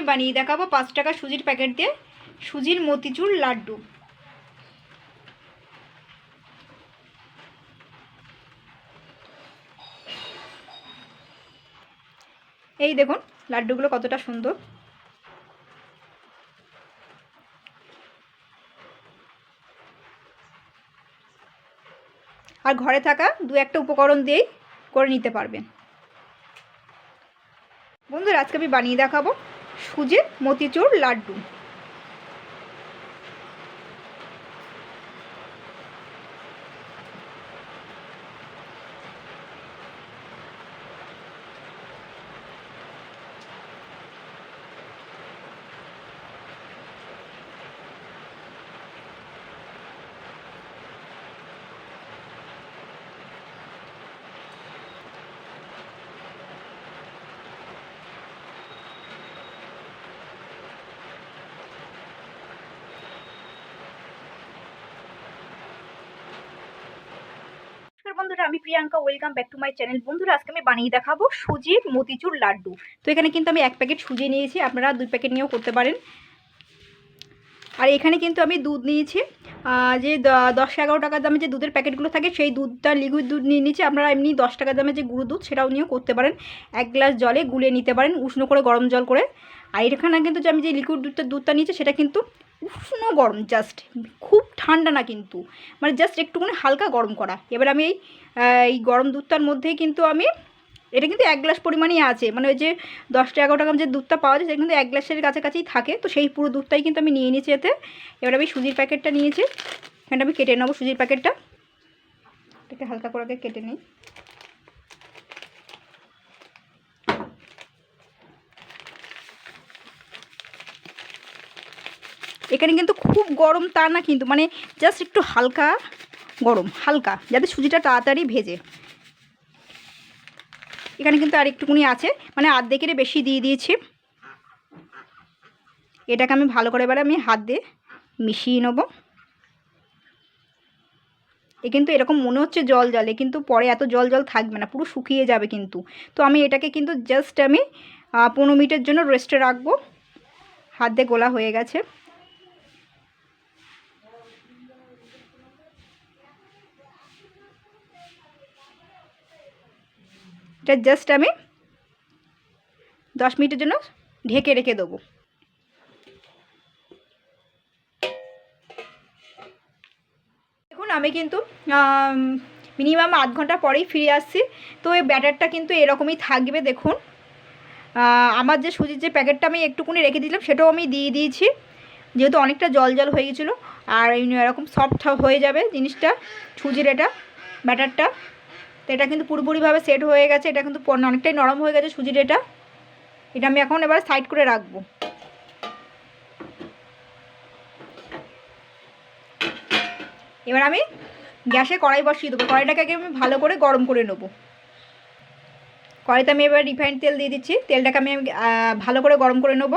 আমি বানিয়ে দেখাবো পাঁচ টাকা সুজির প্যাকেট দিয়ে। সুজির মতিচুর লাড্ডু। এই দেখুন, লাড্ডুগুলো কতটা সুন্দর। আর ঘরে থাকা দু একটা উপকরণ দিয়েই করে নিতে পারবেন। বন্ধুরা, আজকে আমি বানিয়ে দেখাবো সুজির মতিচুর লাড্ডু। বন্ধুরা, আমি Priyanka welcome back to my channel বন্ধুরা, আজকে আমি বানিয়ে দেখাবো সুজির মতিচুর লাড্ডু। তো এখানে কিন্তু আমি এক প্যাকেট সুজি নিয়েছি, আপনারা দুই প্যাকেট নিয়েও করতে পারেন। আর এখানে কিন্তু আমি দুধ নিয়েছি। যে দশ এগারো টাকা দামে যে দুধের প্যাকেটগুলো থাকে, সেই দুধটা লিকুইড দুধ নিয়ে নিচ্ছি আপনারা এমনি দশ টাকা দামে যে গুঁড়ো দুধ, সেটাও নিয়েও করতে পারেন। এক গ্লাস জলে গুলিয়ে নিতে পারেন, উষ্ণ করে, গরম জল করে। আর এখানে কিন্তু যে আমি যে লিকুইড দুধটা দুধটা নিয়েছি, সেটা কিন্তু উষ্ণ গরম জাস্ট খুব ঠান্ডা না কিন্তু। মানে জাস্ট একটুখানি হালকা গরম করা। এবার আমি এই এই গরম দুধটার মধ্যেই কিন্তু আমি, এটা কিন্তু এক গ্লাস পরিমাণই আছে। মানে ওই যে দশটা এগারো টাকা যে দুধটা পাওয়া যায়, সেটা কিন্তু এক গ্লাসের কাছাকাছি থাকে। তো সেই পুরো দুধটাই কিন্তু আমি নিয়ে নিয়েছি এতে। এবার আমি সুজির প্যাকেটটা নিয়েছি। এখানটা আমি কেটে নেব সুজির প্যাকেটটা। এটাকে হালকা করে কেটে নিই। এখানে কিন্তু খুব গরম তা না কিন্তু মানে জাস্ট একটু হালকা গরম, হালকা, যাতে সুজিটা তাড়াতাড়ি ভেজে। এখানে কিন্তু আর একটুকুনি আছে মানে আর্ধেকের বেশি দিয়ে দিয়েছি। এটাকে আমি ভালো করে এবারে আমি হাত দিয়ে মিশিয়ে নেব। এ কিন্তু এরকম মনে হচ্ছে জল জলে কিন্তু পরে এত জল জল থাকবে না, পুরো শুকিয়ে যাবে কিন্তু। তো আমি এটাকে কিন্তু জাস্ট আমি পনেরো মিনিটের জন্য রেস্টে রাখব। হাত দিয়ে গোলা হয়ে গেছে। এটা জাস্ট আমি দশ মিনিটের জন্য ঢেকে রেখে দেবো। দেখুন, আমি কিন্তু মিনিমাম আধ ঘণ্টা পরেই ফিরে আসছি। তো এই ব্যাটারটা কিন্তু এরকমই থাকবে, দেখুন। আমার যে সুজির যে প্যাকেটটা আমি একটুকুনি রেখে দিলাম, সেটাও আমি দিয়ে দিয়েছি। যেহেতু অনেকটা জল জল হয়ে গেছিল, আর এরকম সফট হয়ে যাবে জিনিসটা, সুজির এটা ব্যাটারটা। তো এটা কিন্তু পুরোপুরিভাবে সেট হয়ে গেছে, এটা কিন্তু অনেকটাই নরম হয়ে গেছে সুজির এটা। এটা আমি এখন এবার সাইড করে রাখব। এবার আমি গ্যাসে কড়াই বসিয়ে দেবো। কড়াইটাকে আগে আমি ভালো করে গরম করে নেব। কড়াইতে আমি এবার রিফাইন্ড তেল দিয়ে দিচ্ছি। তেলটাকে আমি ভালো করে গরম করে নেব।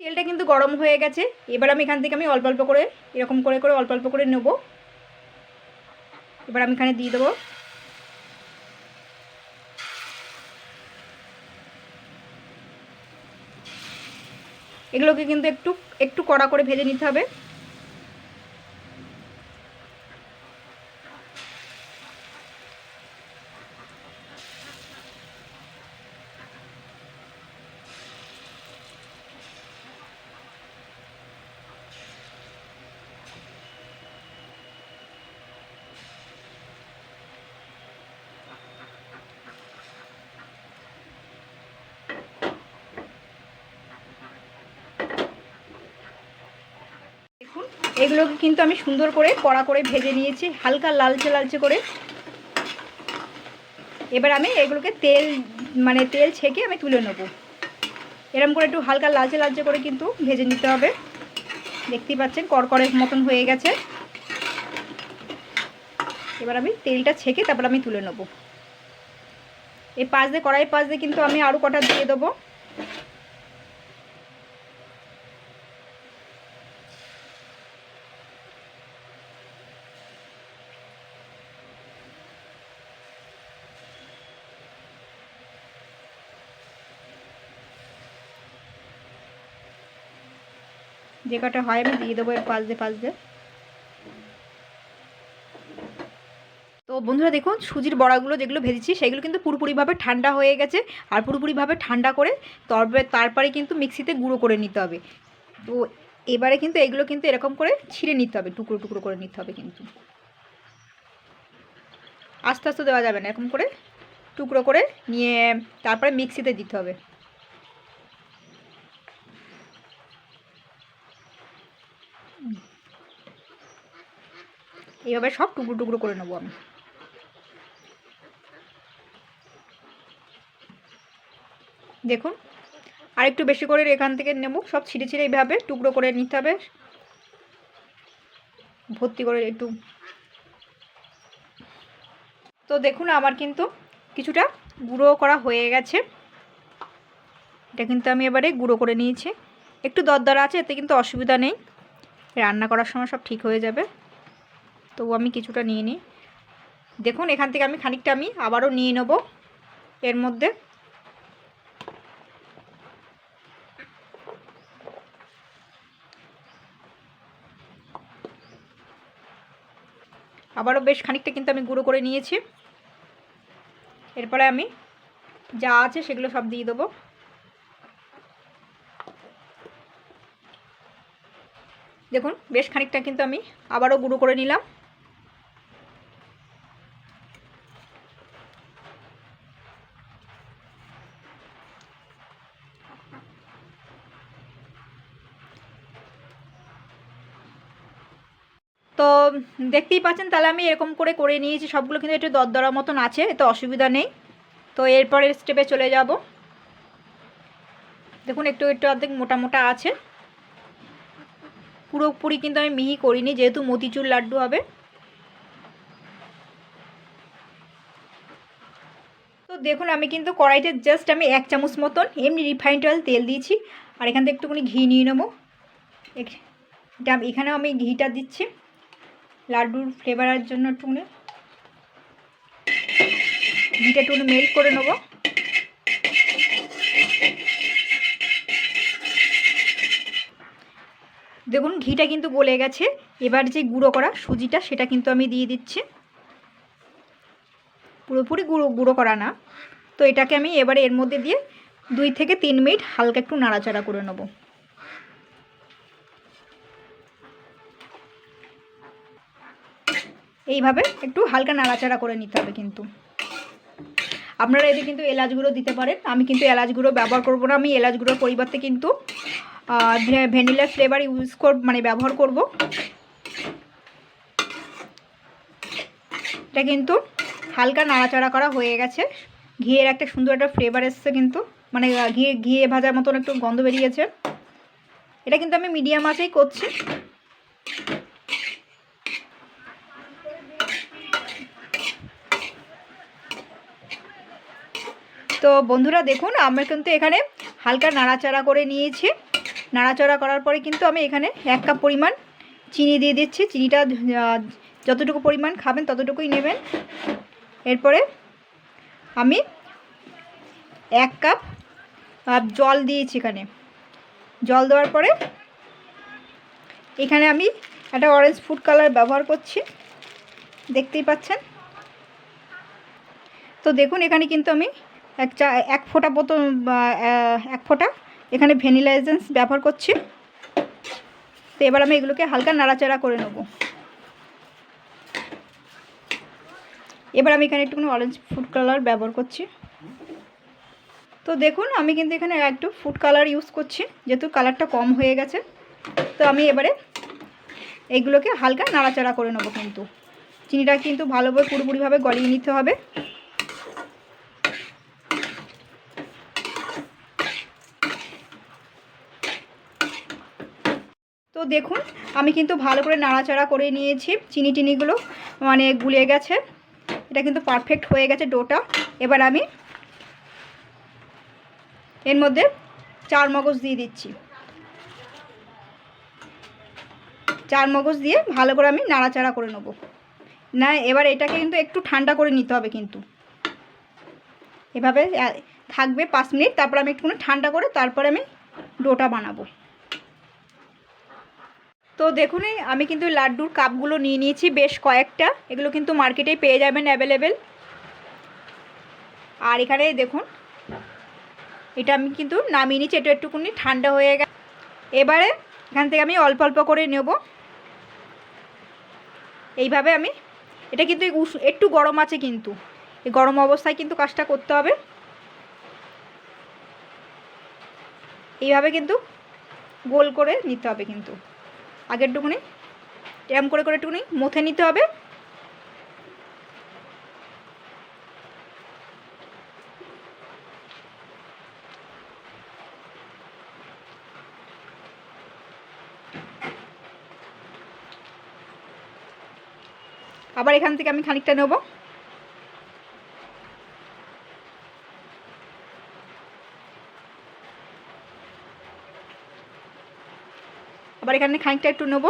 তেলটা কিন্তু গরম হয়ে গেছে। এবার আমি এখান থেকে আমি অল্প অল্প করে, এরকম করে করে অল্প অল্প করে নেব। এবার আমি এখানে দিয়ে দেবো। এগুলোকে কিন্তু একটু একটু কড়া করে ভেজে নিতে হবে। এগুলোকে কিন্তু আমি সুন্দর করে কড়া করে ভেজে নিয়েছি, হালকা লালচে লালচে করে। এবার আমি এগুলোকে তেল মানে তেল ছেঁকে আমি তুলে নেব। এরম করে একটু হালকা লালচে লালচে করে কিন্তু ভেজে নিতে হবে। দেখতেই পাচ্ছেন, কড়কড়ের মতন হয়ে গেছে। এবার আমি তেলটা ছেঁকে তারপর আমি তুলে নেব। এই পাশ দিয়ে কড়াই পাশ দিয়ে কিন্তু আমি আরও কটা দিয়ে দেবো। যে কটা হয় আমি দিয়ে দেবো এর পাশ দিয়ে দিয়ে তো বন্ধুরা দেখুন, সুজির বড়াগুলো যেগুলো ভেজেছি, সেগুলো কিন্তু পুরোপুরিভাবে ঠান্ডা হয়ে গেছে। আর পুরোপুরিভাবে ঠান্ডা করে তবে তারপরে কিন্তু মিক্সিতে গুঁড়ো করে নিতে হবে। তো এবারে কিন্তু এগুলো কিন্তু এরকম করে ছিঁড়ে নিতে হবে, টুকরো টুকরো করে নিতে হবে কিন্তু। আস্তে আস্তে দেওয়া যাবে না, এরকম করে টুকরো করে নিয়ে তারপরে মিক্সিতে দিতে হবে। এইভাবে সব টুকরো টুকরো করে নেব আমি। দেখুন আর একটু বেশি করে এখান থেকে নেব, সব ছিঁড়ে ছিঁড়ে এইভাবে টুকরো করে নিতে হবে। ভর্তি করে একটু। তো দেখুন, আমার কিন্তু কিছুটা গুঁড়ো করা হয়ে গেছে। এটা কিন্তু আমি এবারে গুঁড়ো করে নিয়েছি। একটু দরদরা আছে, এতে কিন্তু অসুবিধা নেই। রান্না করার সময় সব ঠিক হয়ে যাবে। তবু আমি কিছুটা নিয়ে নিই। দেখুন, এখান থেকে আমি খানিকটা আমি আবারও নিয়ে নেব এর মধ্যে। আবারও বেশ খানিকটা কিন্তু আমি গুঁড়ো করে নিয়েছি। এরপরে আমি যা আছে সেগুলো সব দিয়ে দেবো। দেখুন, বেশ খানিকটা কিন্তু আমি আবারও গুঁড়ো করে নিলাম। তো দেখতেই পাচ্ছেন, তাহলে আমি এরকম করে করে নিয়েছি, সবগুলো কিন্তু একটু দরদরা মতন আছে, এতে অসুবিধা নেই। তো এরপরের স্টেপে চলে যাব। দেখুন, একটু একটু অর্ধেক মোটা মোটা আছে। পুরোপুরি কিন্তু আমি মিহি করিনি, যেহেতু মতিচুর লাড্ডু হবে। তো দেখুন, আমি কিন্তু কড়াইতে জাস্ট আমি এক চামচ মতন এমনি রিফাইন্ড অয়েল তেল দিয়েছি, আর এখান থেকে একটুখানি ঘি নিয়ে নেব। এটা এখানে আমি ঘিটা দিচ্ছি। লাড্ডুর ফ্লেভারের জন্য একটুখানি ঘিটা একটু মেল্ট করে নেব। দেখুন, ঘিটা কিন্তু গলে গেছে। এবার যে গুঁড়ো করা সুজিটা, সেটা কিন্তু আমি দিয়ে দিচ্ছি। পুরোপুরি গুঁড়ো গুঁড়ো করা না। তো এটাকে আমি এবারে এর মধ্যে দিয়ে দুই থেকে তিন মিনিট হালকা একটু নাড়াচাড়া করে নেব। এইভাবে একটু হালকা নাড়াচাড়া করে নিতে হবে কিন্তু। আপনারা এতে কিন্তু এলাচ গুঁড়ো দিতে পারেন। আমি কিন্তু এলাচ গুঁড়ো ব্যবহার করব না। আমি এলাচ গুঁড়োর পরিবর্তে কিন্তু ভ্যানিলা ফ্লেভার ইউজ কর মানে ব্যবহার করব। এটা কিন্তু হালকা নাড়াচাড়া করা হয়ে গেছে। ঘিয়ের একটা সুন্দর একটা ফ্লেভার এসছে কিন্তু। মানে ঘিয়ে ঘিয়ে ভাজার মতন একটু গন্ধ বেরিয়েছে। এটা কিন্তু আমি মিডিয়াম আঁচেই করছি। তো বন্ধুরা দেখুন, আমরা কিন্তু এখানে হালকা নাড়াচাড়া করে নিয়েছি। নাড়াচাড়া করার পরে কিন্তু আমি এখানে এক কাপ পরিমাণ চিনি দিয়ে দিচ্ছি। চিনিটা যতটুকু পরিমাণ খাবেন ততটুকুই নেবেন। এরপরে আমি এক কাপ জল দিয়েছি এখানে। জল দেওয়ার পরে এখানে আমি একটা অরেঞ্জ ফুড কালার ব্যবহার করছি। দেখতেই পাচ্ছেন? তো দেখুন, এখানে কিন্তু আমি এক চা এক ফোঁটা বোতল এক ফোঁটা এখানে ভ্যানিলা এসেন্স ব্যবহার করছি। তো এবার আমি এগুলোকে হালকা নাড়াচাড়া করে নেব। এবার আমি এখানে একটুখানি অরেঞ্জ ফুড কালার ব্যবহার করছি। তো দেখুন, আমি কিন্তু এখানে একটু ফুড কালার ইউজ করছি, যেহেতু কালারটা কম হয়ে গেছে। তো আমি এবারে এইগুলোকে হালকা নাড়াচাড়া করে নেব কিন্তু। চিনিটা কিন্তু ভালোভাবে, পুরোপুরিভাবে গলিয়ে নিতে হবে। দেখুন, আমি কিন্তু ভালো করে নাড়াচাড়া করে নিয়েছি, চিনি টিনিগুলো মানে গুলে গেছে। এটা কিন্তু পারফেক্ট হয়ে গেছে ডোটা। এবার আমি এর মধ্যে চার মগজ দিয়ে দিচ্ছি। চার মগজ দিয়ে ভালো করে আমি নাড়াচাড়া করে নেব। না, এবার এটাকে কিন্তু একটু ঠান্ডা করে নিতে হবে কিন্তু। এভাবে থাকবে পাঁচ মিনিট, তারপর আমি একটুখানি ঠান্ডা করে তারপরে আমি ডোটা বানাবো। তো দেখুন আমি কিন্তু লাড্ডুর কাপগুলো নিয়ে নিয়েছি বেশ কয়েকটা। এগুলো কিন্তু মার্কেটেই পেয়ে যাবেন অ্যাভেলেবেল। আর এখানে দেখুন, এটা আমি কিন্তু নামিয়ে নিচ্ছি, এটা একটুকুনি ঠান্ডা হয়ে গেছে। এবারে এখান থেকে আমি অল্প অল্প করে নেব। এইভাবে আমি, এটা কিন্তু একটু গরম আছে কিন্তু। এই গরম অবস্থায় কিন্তু কাজটা করতে হবে। এইভাবে কিন্তু গোল করে নিতে হবে কিন্তু। আগের টুকুনি, এরম করে করে একটুকুনি মুথে নিতে হবে। আবার এখান থেকে আমি খানিকটা নেব। আবার এখানে খানিকটা একটু নেব।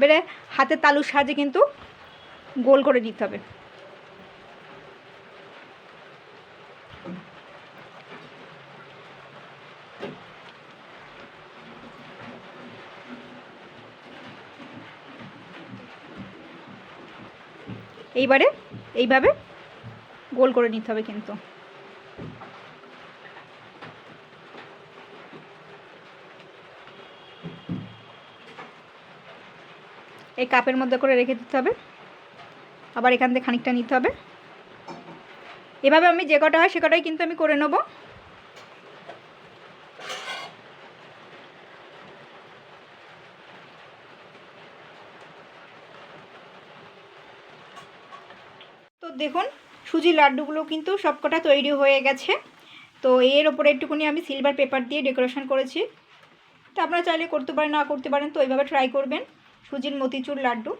বেড়ে হাতের তালুর সাহায্যে কিন্তু গোল করে নিতে হবে। এইবারে এইভাবে গোল করে নিতে হবে কিন্তু। এই কাপের মধ্যে করে রেখে দিতে হবে। আবার এখান থেকে খানিকটা নিতে হবে। এভাবে আমি যে কটা হয় সে কটাই কিন্তু আমি করে নেব। তো দেখুন, সুজি লাড্ডুগুলো কিন্তু সবকটা তৈরি হয়ে গেছে। তো এর ওপরে একটুকুনি আমি সিলভার পেপার দিয়ে ডেকোরেশন করেছি। তো আপনারা চাইলে করতে পারেন, না করতে পারেন, তো এইভাবে ট্রাই করবেন। সুজির মতিচুর লাড্ডু।